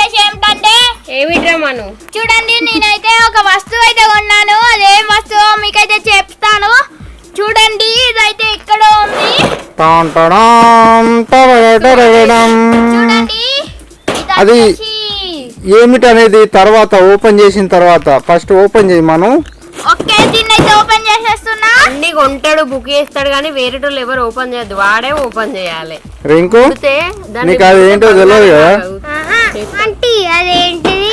వచ్చేసి ఏమిటంటే ఏమిట్రా మను? చూడండి నేనైతే ఒక వస్తువు అయితే కొన్నాను. అదేం వస్తువు మీకైతే చెప్తాను. చూడండి ఇదైతే ఇక్కడ ఉంది. చూడండి అది- వచ్చేసి ఏమిటి అనేది తర్వాత ఓపెన్ చేసిన తర్వాత. ఫస్ట్ ఓపెన్ చేయి మనం. ఓకే దీన్ని అయితే ఓపెన్ చేసేస్తున్నా. అన్ని కొంటాడు బుక్ చేస్తాడు కానీ వేరేటోళ్ళు ఎవరు ఓపెన్ చేయొద్దు. వాడే ఓపెన్ చేయాలి. రింకు నీకు అది ఏంటో తెలియదు కదా? అంటే అదేంటిది?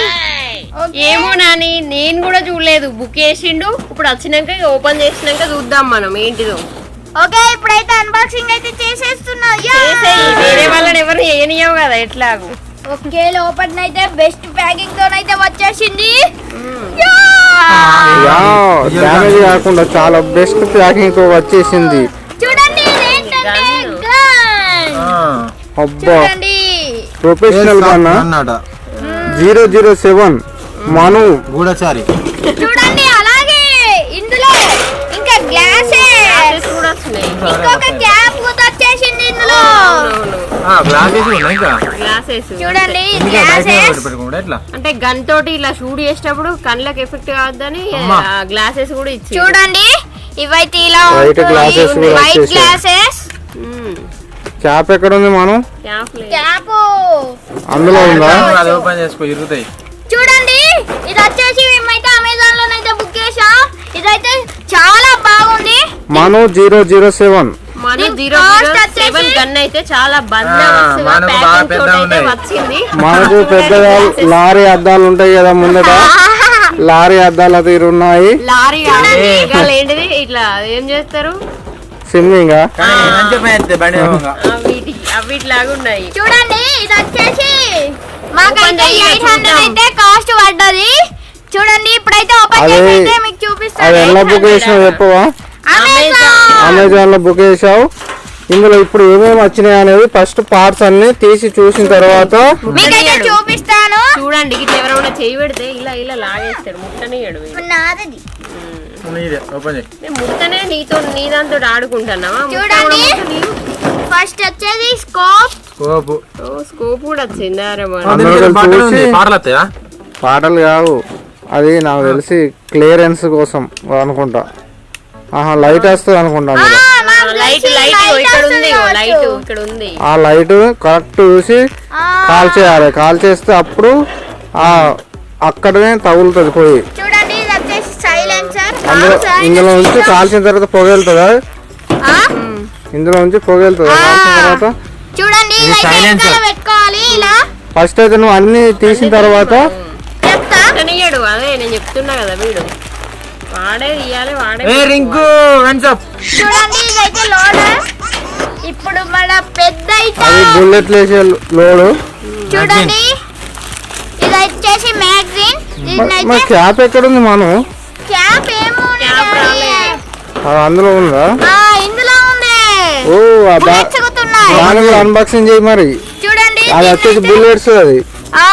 ఏమో నాని నేను కూడా చూడలేదు. బుక్ చేసిండు. ఇప్పుడు వచ్చినాక ఇక ఓపెన్ చేసినాక చూద్దాం మనం. ఏంటిదో. ఓకే ఇప్పుడైతే అన్బాక్సింగ్ అయితే చేసేస్తున్నా. వేరే వాళ్ళని ఎవరు చేయనియవు కదా ఎట్లాగు. ఓకే లోపల అయితే బెస్ట్ ప్యాకింగ్తో అయితే వచ్చేసింది డ్యామేజ్ కాకుండా చాలా బెస్ట్ ప్యాకింగ్తో వచ్చేసింది. చూడండి. అబ్బా. చూడండి professional అన్నాడ? Zero zero seven Manu Goodachari. చూడండి అలాగే ఇందులో ఇంకా గ్లాసే Glasses కూడా వచ్చినాయి ఇంకొక క్యాప్ కూడా వచ్చేసింది ఇందులో గ్లాసెస్ ఉన్నాయి ఇంకా. గ్లాసెస్. చూడండి గ్లాసెస్. అంటే గన్ తోటి ఇలా షూట్ చేసేటప్పుడు కళ్ళకి ఎఫెక్ట్ కావద్దని. గ్లాసెస్ కూడా ఇచ్చి చూడండి ఇవైతే ఇలా వైట్. గ్లాసెస్ క్యాప్ ఎక్కడ ఉంది మనం క్యాప్ అందులో ఉందా? అది ఓపెన్ చేసుకో ఇరుగుతాయి. చూడండి ఇది వచ్చేసి మేమైతే అమెజాన్ లోనైతే బుక్ చేసాం ఇదైతే చాలా బాగుంది. Manu zero zero seven. మనకు పెద్దగా పెద్దగా లారీ అద్దాలు ఉంటాయి కదా ముందట. లారీ అద్దాల తీరు ఉన్నాయి లారీ ఇట్లా ఏం చేస్తారు? స్విమ్మింగ్? కానీ మంచిగా పని చేస్తే బండి ఏమోగా. అవిటి అవిట్లాగా ఉన్నాయి. చూడండి ఇది వచ్చేసి మాకైతే చెయ్యి, ఎయిట్ హండ్రెడ్ చూద్దాం. అయితే కాస్ట్ పడ్డది. చూడండి ఇప్పుడైతే ఓపెన్ చేసి అయితే మీకు అది చూపిస్తాను ఎలా బుక్ చేసినావు చెప్పవా? అమెజాన్ అమెజాన్లో బుక్ చేసావు ఇందులో ఇప్పుడు ఏమేమి వచ్చినాయి అనేది ఫస్ట్ పార్ట్స్ అన్ని తీసి చూసిన తర్వాత మీకైతే చూపిస్తాను. చూడండి ఇట్లా ఎవరైనా చేయి పెడితే ఇలా ఇలా లాగేస్తాడు. నాదది. నీదే ఓపెన్ చేయి నేను ముట్టనే నీతో నీ దాంతో ఆడుకుంటున్నావా ముట్ట చూడండి. కూడా ముట్టనీయు. ఫస్ట్ వచ్చేది స్కోప్. కోపు ఓ స్కోప్ కూడా వచ్చింది? అరే మరి. అందులో అందులో పాటలు వస్తాయా కావు. అది నాకు తెలిసి క్లియరెన్స్ కోసం అనుకుంటా. ఆహా లైట్ వస్తుంది అనుకుంటా అందులో. లైట్ లైట్ ఇక్కడ ఉంది ఇగో, లైట్ ఇక్కడ ఉంది. ఆ లైట్ కరెక్ట్ చూసి కాల్ చేయాలి. కాల్ చేస్తే అప్పుడు ఆ అక్కడనే తగులుతుంది పోయి. అందులో ఇందులో నుంచి కాల్చిన తర్వాత పొగ వెళ్తుందా ఇందులో నుంచి పొగ వెళ్తుందా కాల్చిన తర్వాత? చూడండి పెట్టుకోవాలి ఇలా. ఫస్ట్ అయితే నువ్వు అన్ని తీసిన తర్వాత? అదే నేను చెప్తున్నా కదా వీడు. వాడే తీయాలి వాడే ఏ రింకు వెన్సప్ చూడండి ఇదైతే ఇప్పుడు మన పెద్ద అది బుల్లెట్ వేసే లోడు. చూడండి. ఇది వచ్చేసి మ్యాగజైన్ మరి క్యాప్ ఎక్కడుంది మనం క్యాప్ ఏమో క్యాప్ రాలేదు. అది అందులో ఉందా? ఇందులో ఉంది. ఓ ఆ దా- బుల్లెట్స్ గుతున్నాయి దాన్ని కూడా అన్బాక్సింగ్ చేయి మరి. చూడండి అది వచ్చేసి బుల్లెట్స్ అది. ఆ,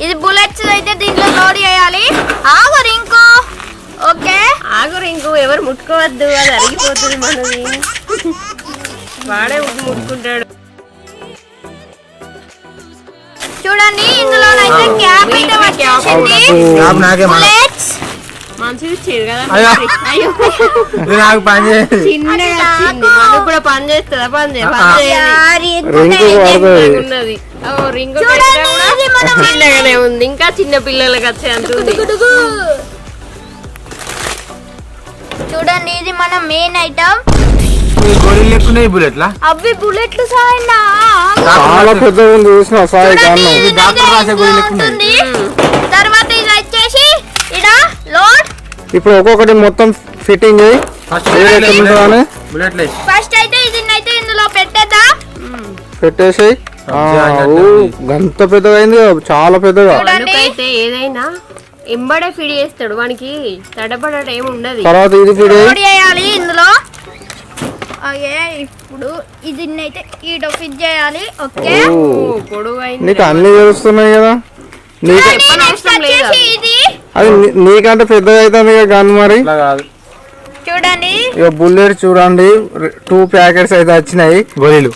ఇది బుల్లెట్స్ అయితే దీంట్లో లోడ్ చేయాలి. ఆగు రింకు. ఓకే? ఆగు ఇంకో ఎవరు ముట్టుకోవద్దు అది అరిగిపోతుంది మనది. వాడే ముట్టుకుంటాడు. చూడండి ఇందులోనైతే క్యాప్ అయితే వచ్చేసింది నాకు నాకే మన బుల్లెట్స్ మంచిది ఇచ్చేది కదా అయ్యో. అయ్యో. ఇది నాకు పని చేయదు చిన్నగా వచ్చింది మనకు కూడా పని చేస్తుందా? పని చేయ పని పడుతుంది ఉన్నది. ఓ రింగు చూడండి, పెట్టినా కూడా ఇది మన చిన్నగానే ఉంది. ఇంకా చిన్న పిల్లలకి వచ్చే అంత ఉంది. చూడండి ఇది మన మెయిన్ ఐటమ్ ఈ గొర్రెలు లెక్కున్నాయి బుల్లెట్లా అవి బుల్లెట్లు చాలా పెద్దగా ఉంది చూసిన సాయి కారణం ఇది డాక్టర్ రాసే గొర్రెలు లెక్కున్నాయి ఉంటుంది తర్వాత ఇది వచ్చేసి ఇడ లోడ్ ఇప్పుడు ఒక్కొక్కటి మొత్తం ఫిట్టింగ్ ఫస్ట్ అయితే ఇది అయితే ఇందులో పెట్టేద్దాం? పెట్టేసి గంత పెద్దగా అయింది చాలా పెద్దగా. ఏదైనా ఎంబడే ఫీడ్ చేస్తాడు. వానికి తడబడట ఏమి ఉండదు. తర్వాత ఇది లోడ్ చేయాలి ఇందులో. ఇప్పుడు ఇది అయితే ఈడ ఫిట్ చేయాలి. ఓకే? నీకు అన్ని తెలుస్తున్నాయి కదా. నీకు ఇది అది నీకంటే పెద్దది అవుతుంది గన్ మరి. చూడండి. ఇక బుల్లెట్ చూడండి టూ ప్యాకెట్స్ అయితే వచ్చినాయి. గొలీలు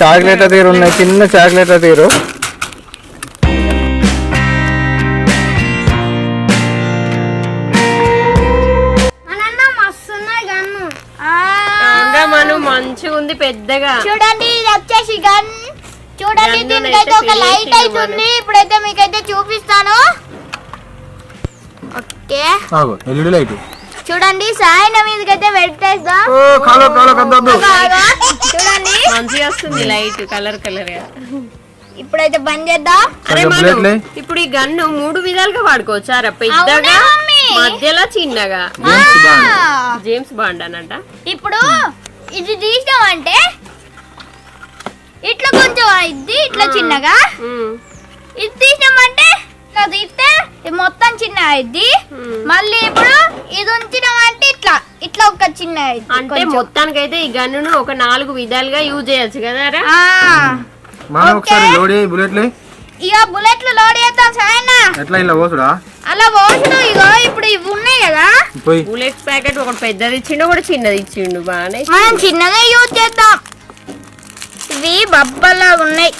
చాక్లెట్ తీరు ఉన్నాయి చిన్న చాక్లెట్ తీరు. పెద్దగా. చూడండి ఇది వచ్చేసి గన్. చూడండి దీనికి ఒక లైట్ అయితే ఉంది. ఇప్పుడైతే మీకు ఆగు ఎల్ఈడి లైట్. చూడండి సాయన మీదకైతే పెట్టేద్దాం ఓ కాలో కాలో కద్దొద్దు. బాగా. చూడండి. మంచిగా వస్తుంది లైట్ కలర్ కలర్గా. ఇప్పుడైతే బంద్ చేద్దాం? అరే మను. ఇప్పుడు ఈ గన్ను మూడు విధాలుగా వాడుకోవచ్చారా పెద్దగా అవునా, మమ్మీ? మధ్యలో చిన్నగా. James Bond. అనంట. ఇప్పుడు ఇది తీసినామంటే ఇట్లా కొంచెం అయింది ఇట్లా చిన్నగా? ఇది తీసినామంటే ఇట్లా తీస్తే ఇది మొత్తం చిన్న అయింది. మళ్ళీ ఇప్పుడు ఇది ఉంచినామంటే ఇట్లా ఇట్లా ఒక చిన్న అంటే మొత్తానికైతే ఈ గన్నును ఒక నాలుగు విధాలుగా యూజ్ చేయొచ్చు కదారా ఆ, మనం. ఒకసారి లోడ్ చేయి బుల్లెట్లే. ఇక బుల్లెట్లు లోడ్ చేద్దాం సాయన్న ఎట్లా ఇలా పోసుడా? అలా పోసుడు ఇగో ఇప్పుడు ఇవి ఉన్నాయి కదా. బుల్లెట్ ప్యాకెట్ ఒకటి పెద్దది ఇచ్చిండు ఒకటి చిన్నది ఇచ్చిండు బాగానే మనం చిన్నగా యూజ్ చేద్దాం. ఇవి బబ్బల్లాగా ఉన్నాయి.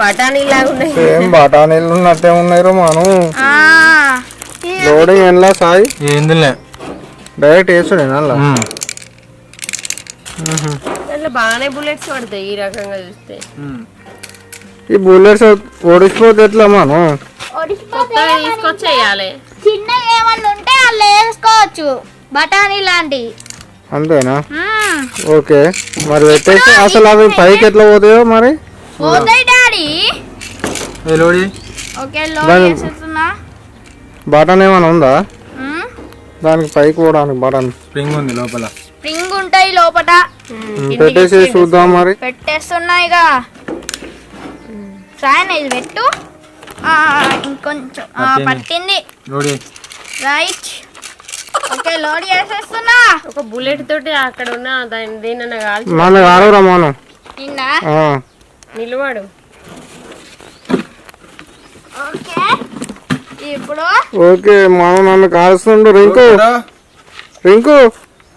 బఠానీ లాగా ఉన్నాయి. సేమ్ బఠానీలు ఉన్నట్టే ఉన్నాయి మనం. లోడింగ్ ఎన్లా సాయి? ఏందిలే. డైరెక్ట్ వేసుడే నల్లా బాగానే బుల్లెట్స్ పడతాయి ఈ రకంగా చూస్తే. ఈ బుల్లెట్స్ ఓడిచిపోతే ఎట్లా మనం? తీసుకొచ్చేయాలి. చిన్నగా ఏమన్నా ఉంటే వాళ్ళు వేసుకోవచ్చు. బఠానీ లాంటి. అంతేనా? ఓకే. మరి పెట్టేసి అసలు అవి పైకి ఎట్లా పోతాయో మరి? పోతాయి డాడీ ఏ లోడ్? ఓకే లోడ్ దాని- చేసేస్తున్నా బటన్ ఏమైనా ఉందా. దానికి పైకి పోవడానికి బటన్. స్ప్రింగ్ ఉంది లోపల. స్ప్రింగ్ ఉంటాయి లోపట. పెట్టేసి చూద్దాం మరి. పెట్టేస్తున్నా ఇక. సాయన ఇది పెట్టు. ఆ, ఇంకొంచెం. ఆ, పట్టింది. లోడ్. రైట్. ఓకే లోడ్ చేసేస్తున్నా ఒక బుల్లెట్ తోటి అక్కడ ఉన్న దాని ఆ, నిలవాడు ఓకే ఇప్పుడు ఓకే మనం నన్ను కాలుస్తుండు. రింకు. రింకు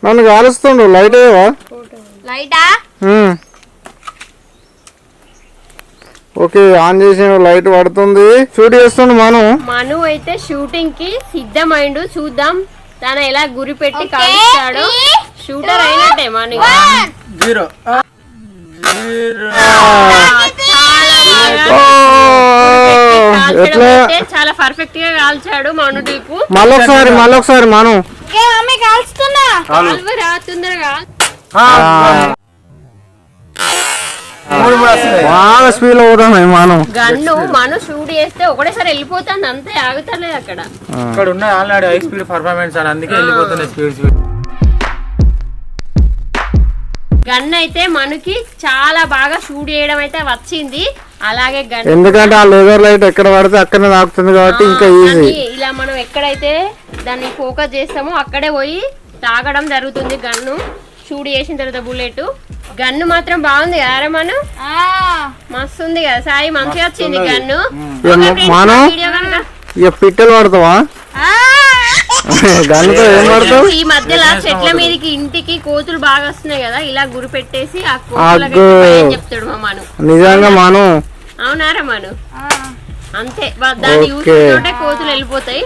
నన్ను కాలుస్తుండు. లైట్ అయ్యవా లైటా. ఓకే ఆన్ చేసిన లైట్ పడుతుంది. షూట్ చేస్తుండు మనం. మను అయితే షూటింగ్కి సిద్ధమైండు. చూద్దాం. తన ఎలా గురి పెట్టి కాలుస్తాడు. షూటర్ అయినట్టే మను. జీరో ఎట్లా చాలా పర్ఫెక్ట్గా కాల్చాడు మను టీపు మళ్ళొకసారి మళ్ళొకసారి మనం. మమ్మీ కాల్వరా తొందరగా. బాగా స్పీడ్ మనం. గన్ను మను షూట్ చేస్తే ఒకటేసారి వెళ్ళిపోతాను అంతే ఆగుతలేదు అక్కడ. ఇక్కడ ఉన్న ఆల్రెడీ హై స్పీడ్ పర్ఫార్మెన్స్ అని అందుకే వెళ్ళిపోతున్నాయి స్పీడ్ స్పీడ్ గన్ అయితే మనకి చాలా బాగా షూట్ చేయడం అయితే వచ్చింది. అలాగే గన్ ఎందుకంటే ఆ లేజర్ లైట్ ఎక్కడ పడితే అక్కడనే తాకుతుంది కాబట్టి ఇంకా ఈజీ ఇలా మనం ఎక్కడైతే దాన్ని ఫోకస్ చేస్తామో అక్కడే పోయి తాగడం జరుగుతుంది గన్ను. షూట్ చేసిన తర్వాత బుల్లెట్. గన్ను మాత్రం బాగుంది కదా మనం? ఆ, మస్తు ఉంది కదా. సాయి మంచిగా వచ్చింది గన్ను. ఏం మనం ఇక పిట్టలు పడతావా? ఈ మధ్యలో చెట్ల మీదకి ఇంటికి కోతులు బాగా వస్తున్నాయి కదా ఇలా గురి పెట్టేసి ఆ. భయం చెప్తాడు మా మను. నిజంగా మనం అవునారా మను అంతే వా- దాన్ని యూస్ ఓకే. తోటే కోతులు వెళ్ళిపోతాయి